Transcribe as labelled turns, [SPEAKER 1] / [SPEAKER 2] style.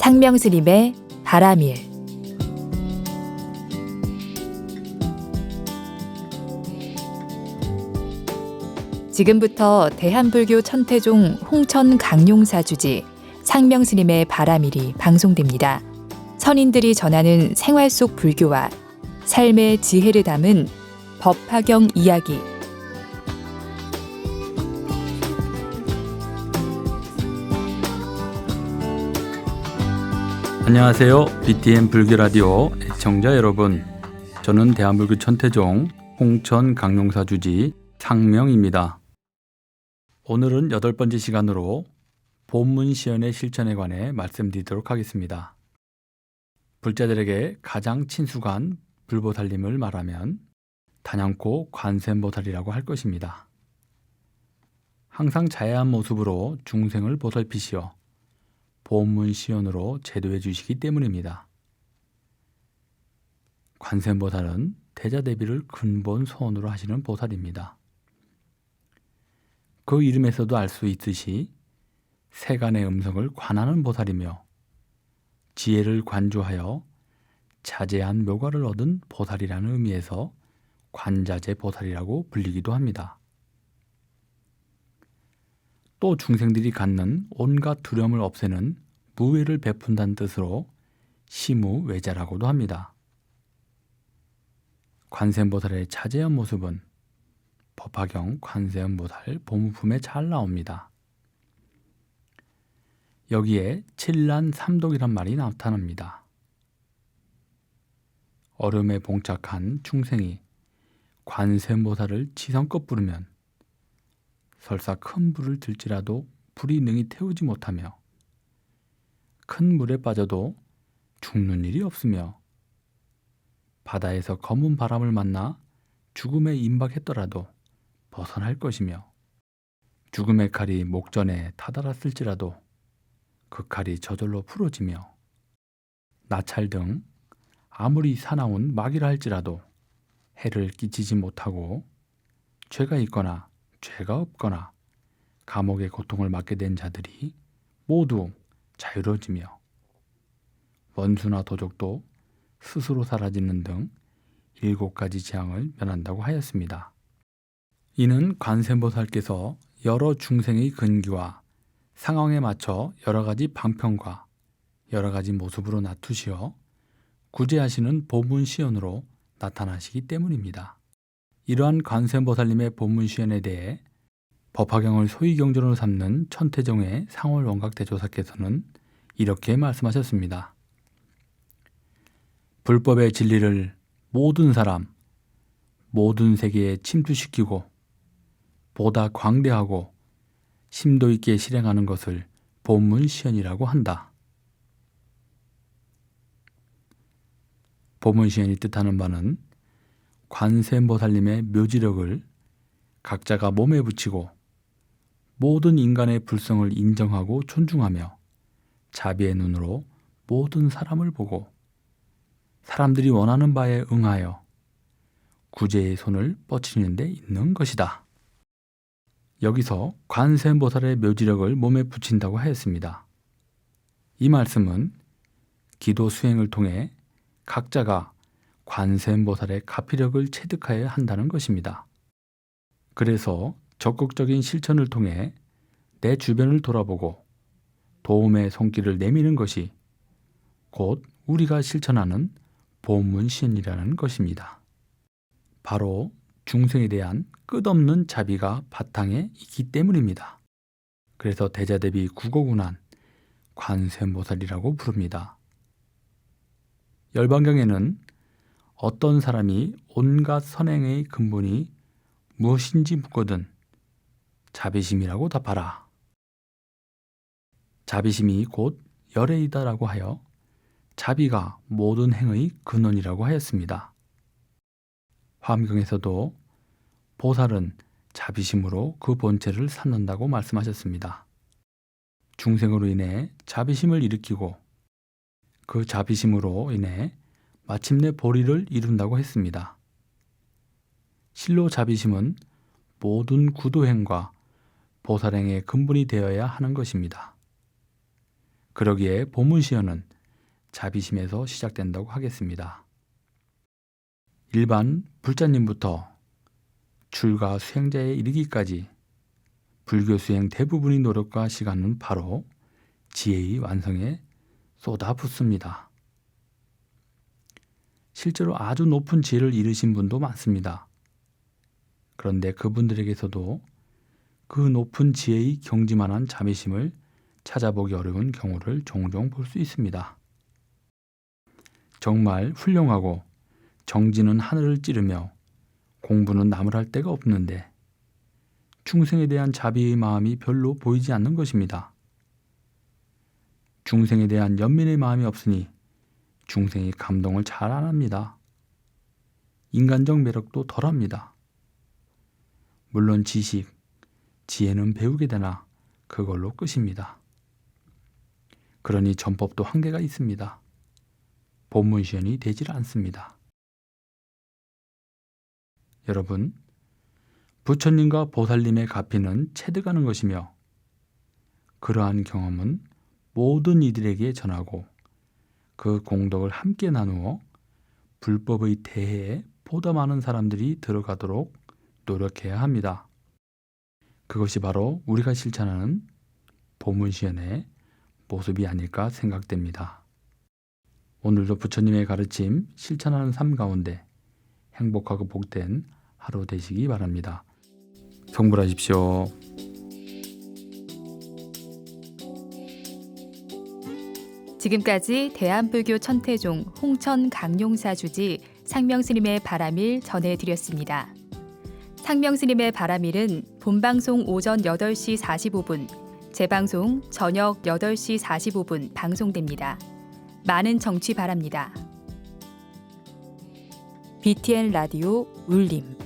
[SPEAKER 1] 상명스님의 바람일 지금부터 대한불교 천태종 홍천 강용사 주지 상명스님의 바람일이 방송됩니다. 선인들이 전하는 생활 속 불교와 삶의 지혜를 담은 법화경 이야기
[SPEAKER 2] 안녕하세요. BTN 불교 라디오 애청자 여러분. 저는 대한불교 천태종 홍천 강용사 주지 상명입니다. 오늘은 여덟 번째 시간으로 본문 시연의 실천에 관해 말씀드리도록 하겠습니다. 불자들에게 가장 친숙한 불보살님을 말하면 단연코 관세음보살이라고 할 것입니다. 항상 자애한 모습으로 중생을 보살피시어 보문 시연으로 제도해 주시기 때문입니다. 관세음보살은 대자 대비를 근본 소원으로 하시는 보살입니다. 그 이름에서도 알 수 있듯이 세간의 음성을 관하는 보살이며 지혜를 관조하여 자제한 묘과를 얻은 보살이라는 의미에서 관자재 보살이라고 불리기도 합니다. 또 중생들이 갖는 온갖 두려움을 없애는 무외를 베푼다는 뜻으로 시무외자라고도 합니다. 관세음보살의 자제한 모습은 법화경 관세음보살 보무품에 잘 나옵니다. 여기에 칠란 삼독이란 말이 나타납니다. 얼음에 봉착한 중생이 관세음보살을 지성껏 부르면 설사 큰 불을 들지라도 불이 능히 태우지 못하며 큰 물에 빠져도 죽는 일이 없으며 바다에서 검은 바람을 만나 죽음에 임박했더라도 벗어날 것이며 죽음의 칼이 목전에 다다랐을지라도 그 칼이 저절로 풀어지며 나찰 등 아무리 사나운 막이라 할지라도 해를 끼치지 못하고 죄가 있거나 죄가 없거나 감옥의 고통을 맡게 된 자들이 모두 자유로워지며 원수나 도적도 스스로 사라지는 등 일곱 가지 재앙을 면한다고 하였습니다. 이는 관세음보살께서 여러 중생의 근기와 상황에 맞춰 여러 가지 방편과 여러 가지 모습으로 나투시어 구제하시는 보문 시연으로 나타나시기 때문입니다. 이러한 관세음보살님의 본문 시연에 대해 법화경을 소위경전으로 삼는 천태종의 상월 원각대조사께서는 이렇게 말씀하셨습니다. 불법의 진리를 모든 사람, 모든 세계에 침투시키고 보다 광대하고 심도 있게 실행하는 것을 본문 시연이라고 한다. 본문 시연이 뜻하는 바는 관세음보살님의 묘지력을 각자가 몸에 붙이고 모든 인간의 불성을 인정하고 존중하며 자비의 눈으로 모든 사람을 보고 사람들이 원하는 바에 응하여 구제의 손을 뻗치는 데 있는 것이다. 여기서 관세음보살의 묘지력을 몸에 붙인다고 하였습니다. 이 말씀은 기도 수행을 통해 각자가 관세음보살의 가피력을 체득하여야 한다는 것입니다. 그래서 적극적인 실천을 통해 내 주변을 돌아보고 도움의 손길을 내미는 것이 곧 우리가 실천하는 보문신이라는 것입니다. 바로 중생에 대한 끝없는 자비가 바탕에 있기 때문입니다. 그래서 대자대비 국어군한 관세음보살이라고 부릅니다. 열반경에는 어떤 사람이 온갖 선행의 근본이 무엇인지 묻거든 자비심이라고 답하라. 자비심이 곧 열애이다라고 하여 자비가 모든 행의 근원이라고 하였습니다. 화엄경에서도 보살은 자비심으로 그 본체를 삼는다고 말씀하셨습니다. 중생으로 인해 자비심을 일으키고 그 자비심으로 인해 마침내 보리를 이룬다고 했습니다. 실로 자비심은 모든 구도행과 보살행의 근본이 되어야 하는 것입니다. 그러기에 보문 시연은 자비심에서 시작된다고 하겠습니다. 일반 불자님부터 출가 수행자에 이르기까지 불교 수행 대부분의 노력과 시간은 바로 지혜의 완성에 쏟아붓습니다. 실제로 아주 높은 지혜를 이루신 분도 많습니다. 그런데 그분들에게서도 그 높은 지혜의 경지만한 자비심을 찾아보기 어려운 경우를 종종 볼 수 있습니다. 정말 훌륭하고 정지는 하늘을 찌르며 공부는 남을 할 데가 없는데 중생에 대한 자비의 마음이 별로 보이지 않는 것입니다. 중생에 대한 연민의 마음이 없으니 중생이 감동을 잘 안 합니다. 인간적 매력도 덜 합니다. 물론 지식, 지혜는 배우게 되나 그걸로 끝입니다. 그러니 전법도 한계가 있습니다. 본문 시연이 되질 않습니다. 여러분, 부처님과 보살님의 가피는 체득하는 것이며 그러한 경험은 모든 이들에게 전하고 그 공덕을 함께 나누어 불법의 대해에 보다 많은 사람들이 들어가도록 노력해야 합니다. 그것이 바로 우리가 실천하는 보문시연의 모습이 아닐까 생각됩니다. 오늘도 부처님의 가르침 실천하는 삶 가운데 행복하고 복된 하루 되시기 바랍니다. 성불하십시오.
[SPEAKER 1] 지금까지 대한불교 천태종 홍천 강용사 주지 상명스님의 바람일 전해드렸습니다. 상명스님의 바람일은 본방송 오전 8시 45분, 재방송 저녁 8시 45분 방송됩니다. 많은 정취 바랍니다. BTN 라디오 울림